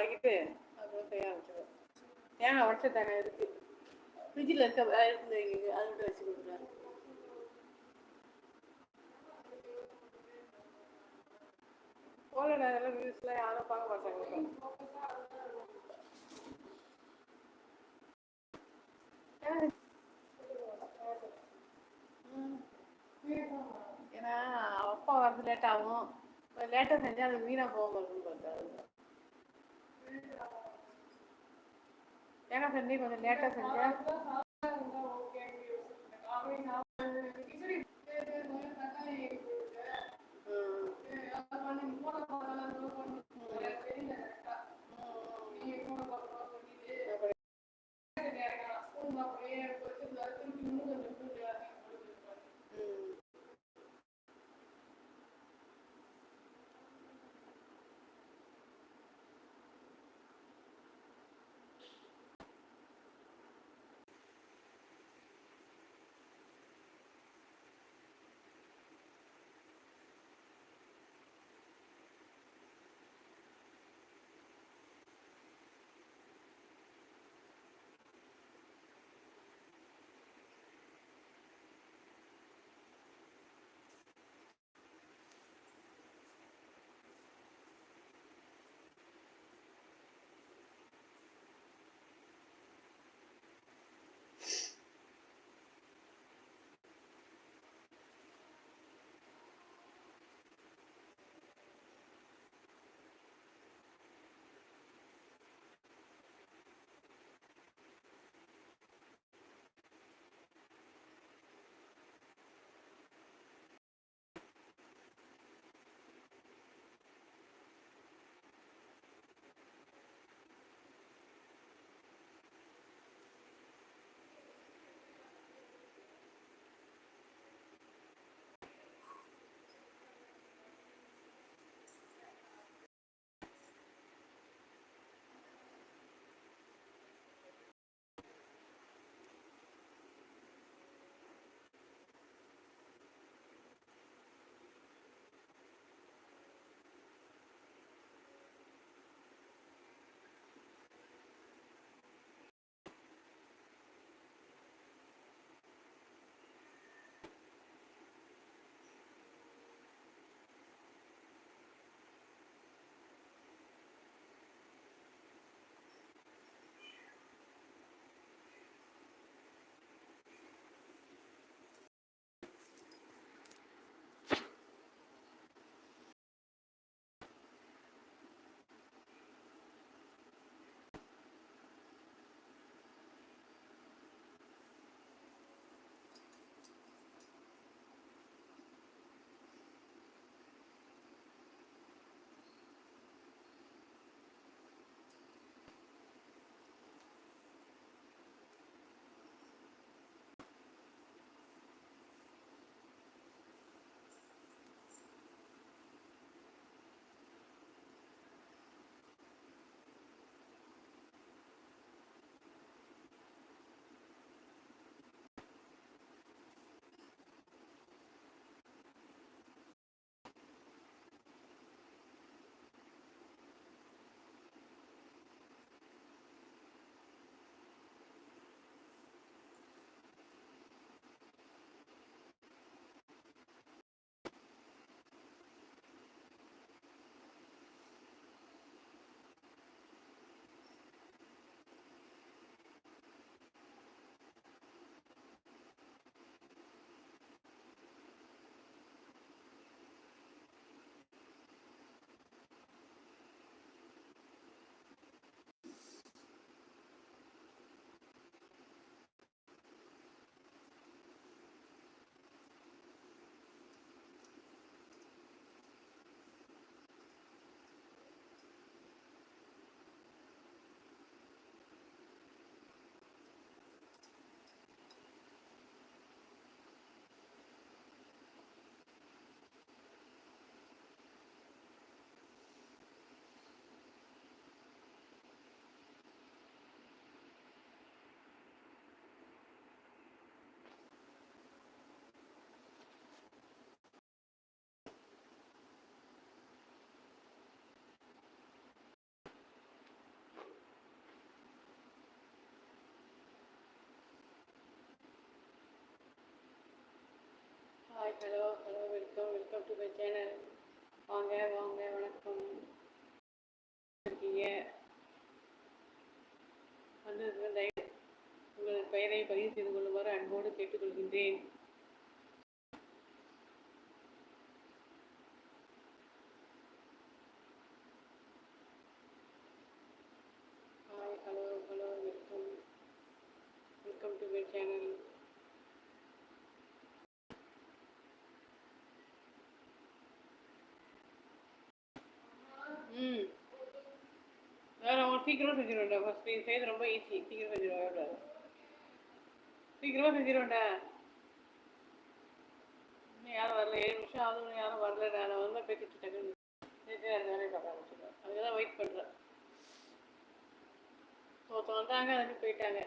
வளக்கிட்டு அப்புறம் செய்ய ஆரம்பிச்சிடும் தேங்காய் உடச்ச தானே இருக்கு? ஃப்ரிட்ஜில் இருக்க அது இருந்து விட்டு வச்சு கொடுக்குறேன் போல நேரம் நியூஸ்லாம் யாரும் பார்க்க மாட்டாங்க. ஏன்னா அப்பா வரது லேட் ஆகும். லேட்டாக செஞ்சால் அது வீணாக போகாம இருக்குன்னு பார்த்தா ஏன்னா சந்தி கொஞ்சம் லேட்டாக செஞ்சேன் hi hello hello welcome welcome to my channel வாங்க வாங்க வணக்கம். இருக்கீங்க. வந்து தயவு உங்கள் பெயரை பதிவு செய்து கொள்ளுமாறு அன்போடு கேட்டுக்கொள்கின்றேன் hi hello hello welcome welcome to my channel hmm. வேறு அவன் சீக்கிரமாக செஞ்சிருவேன்டா ஃபஸ்ட் இது செய்யறது ரொம்ப ஈஸி சீக்கிரம் செஞ்சிருவேன் எவ்வளோ சீக்கிரமாக செஞ்சிருவேன்டா. இன்னும் யாரும் வரல. ஏழு நிமிஷம் ஆகுது யாரும் வரல நான் வந்து பேசிட்டு டக்குன்னு அந்த வேலையை பார்க்க ஆரம்பிச்சிடுவேன் அதுக்கு தான் வெயிட் பண்ணுறேன் ஒருத்தர் வந்தாங்க அதுக்கு போயிட்டாங்க.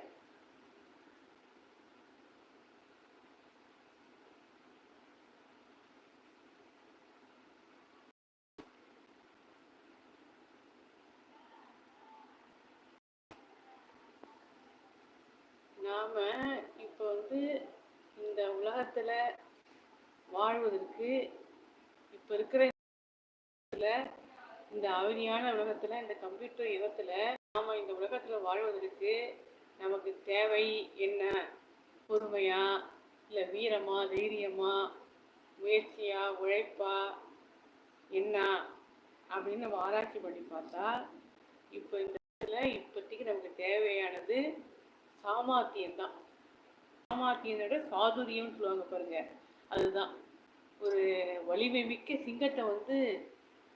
நாம இப்போ வந்து இந்த உலகத்துல வாழ்வதற்கு இப்போ இருக்கிற இந்த அவதியான உலகத்துல இந்த கம்ப்யூட்டர் யுகத்துல நாம இந்த உலகத்துல வாழ்வதற்கு நமக்கு தேவை என்ன? பொறுமையா இல்ல வீரமா தைரியமா முயற்சியா உழைப்பா என்ன? அப்படின்னு நம்ம ஆராய்ச்சி பண்ணி பார்த்தா இப்போ இந்த இடத்துல இப்போதைக்கு நமக்கு தேவையானது சாமர்த்தியம் தான். சாதுரியம்னு சொல்லுவாங்க பாருங்க. அதுதான். ஒரு வலிமை மிக்க சிங்கத்தை வந்து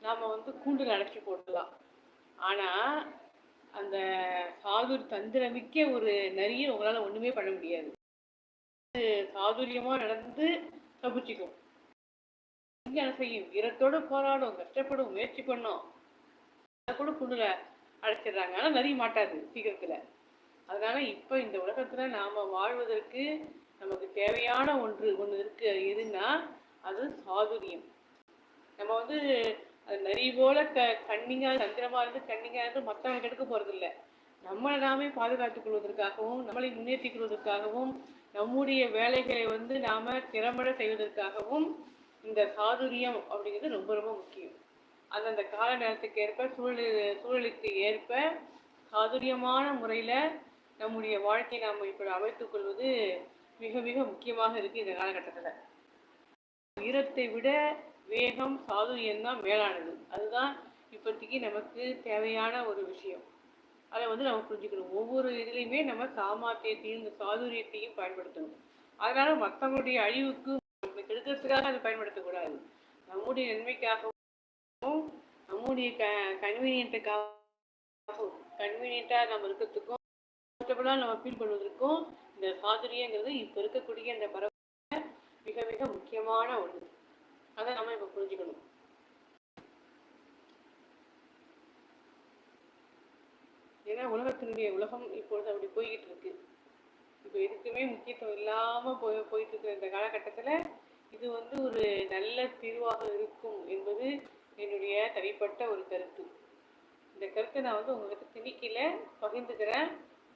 நாம் வந்து கூண்டில் அடைச்சி போடலாம் ஆனால் அந்த சாதுர் தந்திரமிக்க ஒரு நரியை உங்களால் ஒன்றுமே பண்ண முடியாது. சாதுரியமாக நடந்து தப்பிச்சிக்கும். என்ன செய்யும்? வீரத்தோட போராடும் கஷ்டப்படும் முயற்சி பண்ணும். அதை கூட கூண்டில் அடைச்சிடுறாங்க. ஆனால் நரி மாட்டாது சீக்கிரத்தில். அதனால இப்போ இந்த உலகத்துல நாம வாழ்வதற்கு நமக்கு தேவையான ஒன்று ஒன்று இருக்கு. அது எதுன்னா அது சாதுரியம். நம்ம வந்து அது நரி போல க கண்ணிங்கா சந்திரமா இருந்து கண்ணிங்கா இருந்து மற்றவங்க கெடுக்க போறது இல்லை நம்மளை நாமே பாதுகாத்துக் கொள்வதற்காகவும் நம்மளை முன்னேற்றிக் கொள்வதற்காகவும் நம்முடைய வேலைகளை வந்து நாம திறம்பட செய்வதற்காகவும் இந்த சாதுரியம் அப்படிங்கிறது ரொம்ப ரொம்ப முக்கியம். அந்தந்த கால நேரத்துக்கு ஏற்ப சூழல் சூழலுக்கு ஏற்ப சாதுரியமான முறையில நம்முடைய வாழ்க்கையை நாம் இப்படி அமைத்துக் கொள்வது மிக மிக முக்கியமாக இருக்கு இந்த காலகட்டத்தில். வீரத்தை விட வேகம் சாதுரியம் தான் மேலானது. அதுதான் இப்போதைக்கு நமக்கு தேவையான ஒரு விஷயம். அதை வந்து நம்ம புரிஞ்சுக்கணும். ஒவ்வொரு இதுலேயுமே நம்ம காமாத்தியத்தையும் இந்த சாதுரியத்தையும் பயன்படுத்தணும். அதனால மற்றவங்களுடைய அழிவுக்கு நம்ம கெடுக்கிறதுக்காக அதை பயன்படுத்தக்கூடாது. நம்முடைய நன்மைக்காகவும் நம்முடைய க கன்வீனியன்ட்டுக்காகவும் கன்வீனியண்ட்டாக நம்ம இருக்கிறதுக்கும் கம்ஃபர்டபுளாக நம்ம ஃபீல் பண்ணுவதற்கும் இந்த சாதுரியங்கிறது இப்போ இருக்கக்கூடிய இந்த பறவை மிக மிக முக்கியமான ஒன்று அதை நம்ம இப்போ புரிஞ்சுக்கணும். ஏன்னா உலகத்தினுடைய உலகம் இப்பொழுது அப்படி போய்கிட்டு இருக்கு. இப்போ எதுக்குமே முக்கியத்துவம் இல்லாமல் போய் போயிட்டு இருக்கிற இந்த காலகட்டத்தில் இது வந்து ஒரு நல்ல தீர்வாக இருக்கும் என்பது என்னுடைய தனிப்பட்ட ஒரு கருத்து. இந்த கருத்தை நான் வந்து உங்கள்கிட்ட திணிக்கல பகிர்ந்துக்கிறேன்.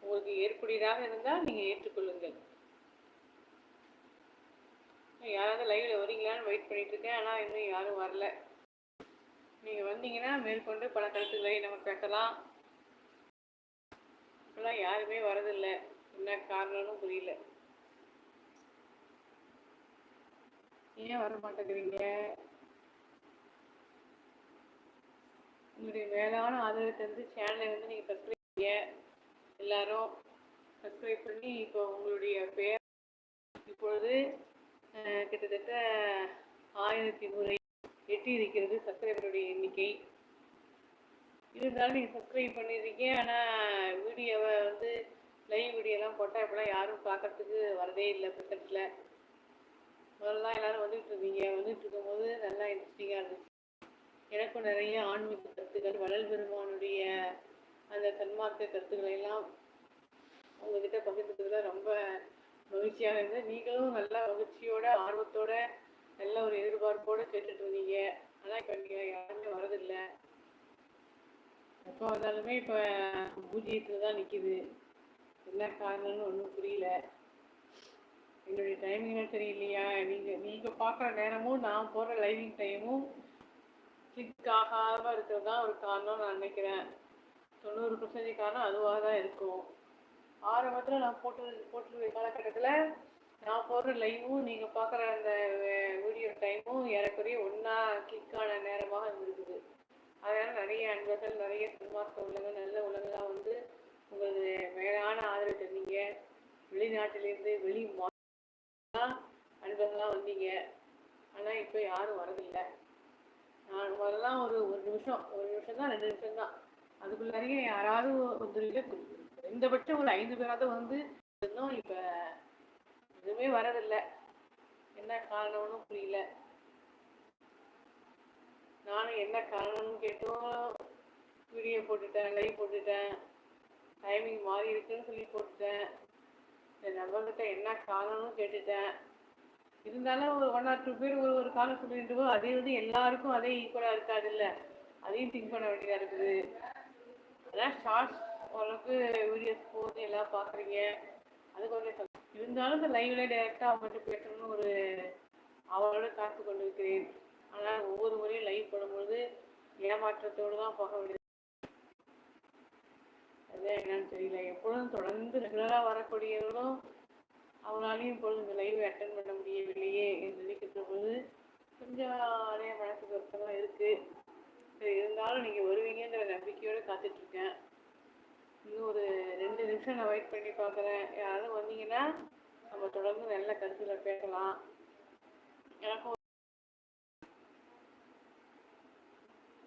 உங்களுக்கு ஏற்புடையதாக இருந்தால் நீங்கள் ஏற்றுக்கொள்ளுங்கள். யாராவது லைவில் வரீங்களான்னு வெயிட் பண்ணிட்டு இருக்கேன். ஆனால் இன்னும் யாரும் வரல. நீங்கள் வந்தீங்கன்னா மேற்கொண்டு பல கருத்துக்களை நம்ம பேசலாம். இப்பெல்லாம் யாருமே வரதில்லை. என்ன காரணம்னு புரியல. ஏன் வர மாட்டேங்கிறீங்க? உங்களுடைய மேலான ஆதரவை தந்து சேனலை வந்து நீங்கள் சப்ஸ்கிரைப் எல்லாரும் சப்ஸ்கிரைப் பண்ணி இப்போ உங்களுடைய பேர் இப்பொழுது கிட்டத்தட்ட ஆயிரத்தி நூறை எட்டி இருக்கிறது சப்ஸ்கிரைபருடைய எண்ணிக்கை. இருந்தாலும் நீங்கள் சப்ஸ்கிரைப் பண்ணியிருக்கீங்க ஆனால் வீடியோவை வந்து லைவ் வீடியோலாம் போட்டால் இப்போலாம் யாரும் பார்க்கறதுக்கு வரதே இல்லை பக்கத்தில் முதல்லாம் எல்லாரும் வந்துட்டு இருந்தீங்க. வந்துட்டு இருக்கும்போது நல்லா இன்ட்ரெஸ்டிங்காக இருந்துச்சு. எனக்கும் நிறைய ஆன்மீக கருத்துக்கள் வளல் பெருமானுடைய அந்த சன்மார்க்க கருத்துக்களை எல்லாம் உங்ககிட்ட பகிர்ந்ததுல ரொம்ப மகிழ்ச்சியாக இருந்தது. நீங்களும் நல்ல மகிழ்ச்சியோட ஆர்வத்தோட நல்ல ஒரு எதிர்பார்ப்போட கேட்டுட்டு இருந்தீங்க ஆனால் இப்போ நீங்கள் யாருமே வரதில்லை. எப்போ வந்தாலுமே இப்போ பூஜ்ஜியத்தில் தான் நிற்கிது என்ன காரணம்னு ஒன்றும் புரியல. என்னுடைய டைமிங்லாம் சரியில்லையா நீங்கள் நீங்கள் பார்க்குற நேரமும் நான் போடுற லைவிங் டைமும் கிளிக் ஆகாமல் இருக்கிறது தான் ஒரு காரணம் நான் நினைக்கிறேன். தொண்ணூறு பர்சன்டேஜ் காரணம் அதுவாக தான் இருக்கும். ஆரம்பத்தில் நான் போட்டு போட்டிருக்க காலகட்டத்தில் நான் போடுற லைவும் நீங்கள் பார்க்குற அந்த வீடியோ டைமும் ஏறக்குறைய ஒன்றா கிளிக்கான நேரமாக இருந்திருக்குது அதனால் நிறைய அன்பர்கள் நிறைய சன்மார்க்க உள்ளவங்க நல்ல உலகெல்லாம் வந்து உங்களது மேலான ஆதரவு தந்தீங்க. வெளிநாட்டிலேருந்து வெளி மா அன்பர்கள்லாம் வந்தீங்க. ஆனால் இப்போ யாரும் வரதில்லை. நான் வரலாம் ஒரு ஒரு நிமிஷம் ஒரு நிமிஷம் தான் ரெண்டு நிமிஷம் தான் அதுக்குள்ளாரையும் யாராவது வந்து குறைந்தபட்சம் ஒரு ஐந்து பேராவது வந்து இன்னும் இப்போ எதுவுமே வரதில்லை. என்ன காரணம்னு புரியல. நானும் என்ன காரணம்னு கேட்டும். வீடியோ போட்டுட்டேன் லைவ் போட்டுட்டேன். டைமிங் மாறி இருக்குன்னு சொல்லி போட்டுட்டேன். இந்த நபர்கிட்ட என்ன காரணம்னு கேட்டுட்டேன். இருந்தாலும் ஒரு ஒன் ஆர் டூ பேர் ஒரு ஒரு காரணம் சொல்லிட்டு அதே வந்து எல்லாருக்கும் அதே ஈக்குவலாக இருக்காதுல்ல. அதையும் திங்க் பண்ண வேண்டியதாக இருக்குது. அதான் ஷார்ட்ஸ் ஓரளவுக்கு வீடியோஸ் போகுது எல்லாம் பார்க்குறீங்க அது கொஞ்சம் இருந்தாலும் இந்த லைவ்ல டைரெக்டாக அவங்கள்ட்ட பேசணும்னு ஒரு அவளோட காத்து கொண்டு இருக்கிறேன் ஆனால் ஒவ்வொரு முறையும் லைவ் போடும்பொழுது ஏமாற்றத்தோடு தான் போக வேண்டியது. அதான் என்னன்னு தெரியல. எப்பொழுதும் தொடர்ந்து ரெகுலராக வரக்கூடியவர்களும் அவங்களாலையும் இப்பொழுது இந்த லைவ் அட்டன் பண்ண முடியவில்லையே என்று நினைக்கிற போது கொஞ்சம் நிறைய மனசுக்கு வருத்தமாக இருக்குது சரி இருந்தாலும் நீங்கள் வருவீங்கன்ற நம்பிக்கையோடு காத்துட்ருக்கேன். இன்னும் ஒரு ரெண்டு நிமிஷம் நான் வெயிட் பண்ணி பார்க்குறேன் யாராவது வந்தீங்கன்னா நம்ம தொடர்ந்து நல்ல கருத்துல பேசலாம். எனக்கும்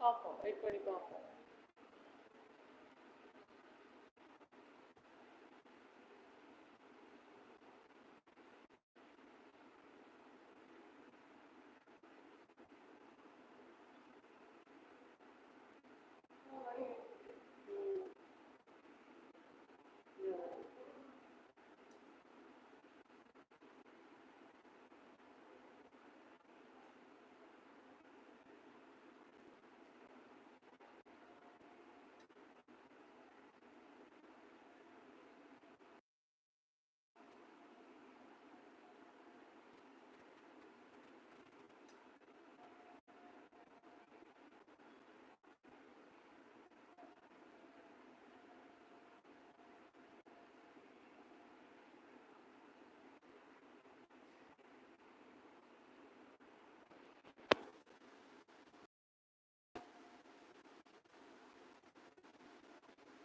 பார்ப்போம். வெயிட் பண்ணி பார்ப்போம்.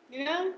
You know?